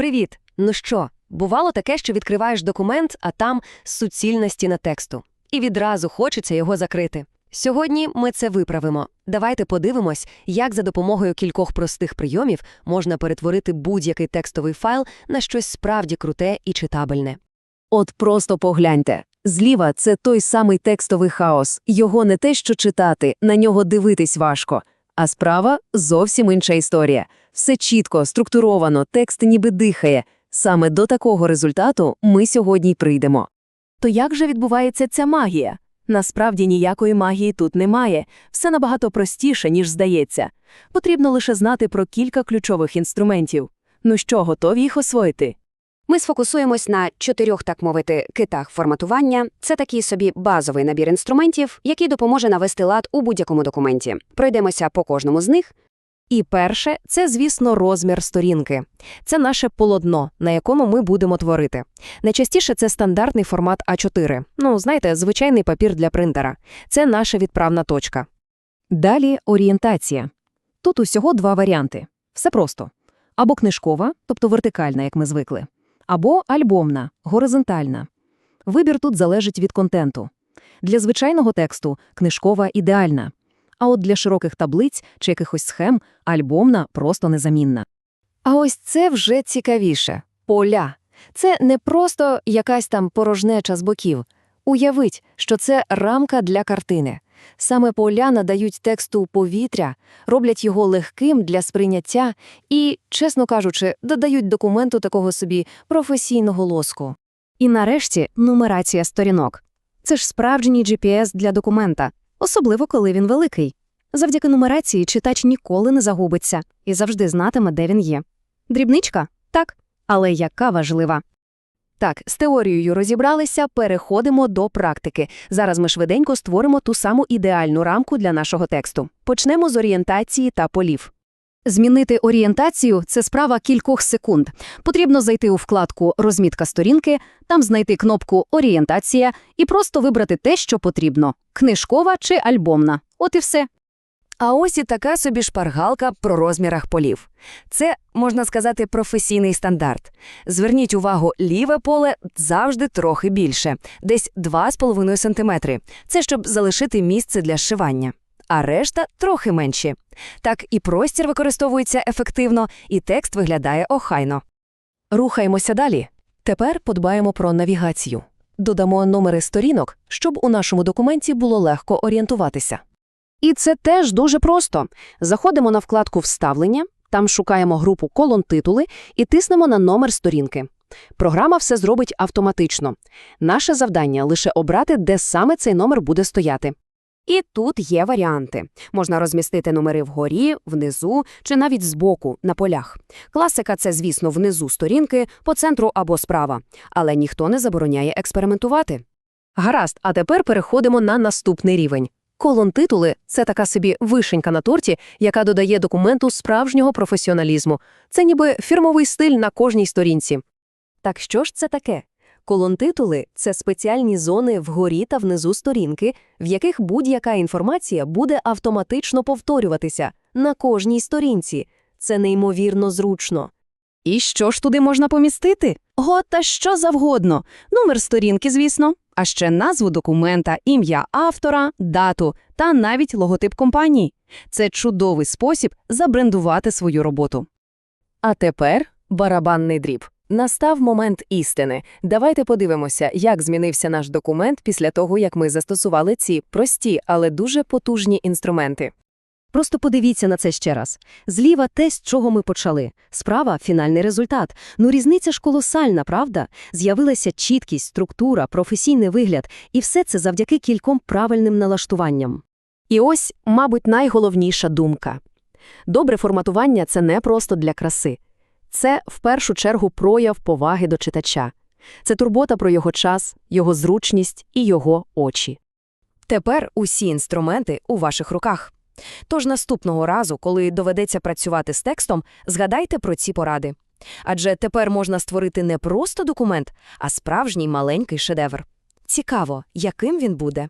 Привіт! Ну що, бувало таке, що відкриваєш документ, а там суцільна стіна тексту. І відразу хочеться його закрити. Сьогодні ми це виправимо. Давайте подивимось, як за допомогою кількох простих прийомів можна перетворити будь-який текстовий файл на щось справді круте і читабельне. От просто погляньте. Зліва – це той самий текстовий хаос. Його не те, що читати, на нього дивитись важко. А справа – зовсім інша історія. Все чітко, структуровано, текст ніби дихає. Саме до такого результату ми сьогодні й прийдемо. То як же відбувається ця магія? Насправді ніякої магії тут немає. Все набагато простіше, ніж здається. Потрібно лише знати про кілька ключових інструментів. Ну що, готові їх освоїти? Ми сфокусуємось на чотирьох, так мовити, китах форматування. Це такий собі базовий набір інструментів, який допоможе навести лад у будь-якому документі. Пройдемося по кожному з них. І перше – це, звісно, розмір сторінки. Це наше полотно, на якому ми будемо творити. Найчастіше це стандартний формат А4. Ну, знаєте, звичайний папір для принтера. Це наша відправна точка. Далі – орієнтація. Тут усього два варіанти. Все просто. Або книжкова, тобто вертикальна, як ми звикли, або альбомна, горизонтальна. Вибір тут залежить від контенту. Для звичайного тексту книжкова ідеальна, а от для широких таблиць чи якихось схем альбомна просто незамінна. А ось це вже цікавіше. Поля. Це не просто якась там порожнеча з боків. Уявіть, що це рамка для картини. Саме поля надають тексту повітря, роблять його легким для сприйняття і, чесно кажучи, додають документу такого собі професійного лоску. І нарешті нумерація сторінок. Це ж справжній GPS для документа, особливо коли він великий. Завдяки нумерації читач ніколи не загубиться і завжди знатиме, де він є. Дрібничка? Так, але яка важлива. Так, з теорією розібралися, переходимо до практики. Зараз ми швиденько створимо ту саму ідеальну рамку для нашого тексту. Почнемо з орієнтації та полів. Змінити орієнтацію – це справа кількох секунд. Потрібно зайти у вкладку «Розмітка сторінки», там знайти кнопку «Орієнтація» і просто вибрати те, що потрібно – книжкова чи альбомна. От і все. А ось і така собі шпаргалка про розмірах полів. Це, можна сказати, професійний стандарт. Зверніть увагу, ліве поле завжди трохи більше, десь 2,5 см. Це щоб залишити місце для зшивання. А решта трохи менші. Так і простір використовується ефективно, і текст виглядає охайно. Рухаємося далі. Тепер подбаємо про навігацію. Додамо номери сторінок, щоб у нашому документі було легко орієнтуватися. І це теж дуже просто. Заходимо на вкладку Вставлення, там шукаємо групу колон титули і тиснемо на номер сторінки. Програма все зробить автоматично. Наше завдання лише обрати, де саме цей номер буде стояти. І тут є варіанти. Можна розмістити номери вгорі, внизу чи навіть збоку, на полях. Класика – це, звісно, внизу сторінки, по центру або справа. Але ніхто не забороняє експериментувати. Гаразд, а тепер переходимо на наступний рівень. Колон-титули – це така собі вишенька на торті, яка додає документу справжнього професіоналізму. Це ніби фірмовий стиль на кожній сторінці. Так що ж це таке? Колон-титули – це спеціальні зони вгорі та внизу сторінки, в яких будь-яка інформація буде автоматично повторюватися на кожній сторінці. Це неймовірно зручно. І що ж туди можна помістити? Го, та що завгодно. Номер сторінки, звісно, а ще назву документа, ім'я автора, дату та навіть логотип компанії. Це чудовий спосіб забрендувати свою роботу. А тепер барабанний дріб. Настав момент істини. Давайте подивимося, як змінився наш документ після того, як ми застосували ці прості, але дуже потужні інструменти. Просто подивіться на це ще раз. Зліва те, з чого ми почали. Справа – фінальний результат. Ну, різниця ж колосальна, правда? З'явилася чіткість, структура, професійний вигляд, і все це завдяки кільком правильним налаштуванням. І ось, мабуть, найголовніша думка. Добре форматування – це не просто для краси. Це, в першу чергу, прояв поваги до читача. Це турбота про його час, його зручність і його очі. Тепер усі інструменти у ваших руках. Тож наступного разу, коли доведеться працювати з текстом, згадайте про ці поради. Адже тепер можна створити не просто документ, а справжній маленький шедевр. Цікаво, яким він буде.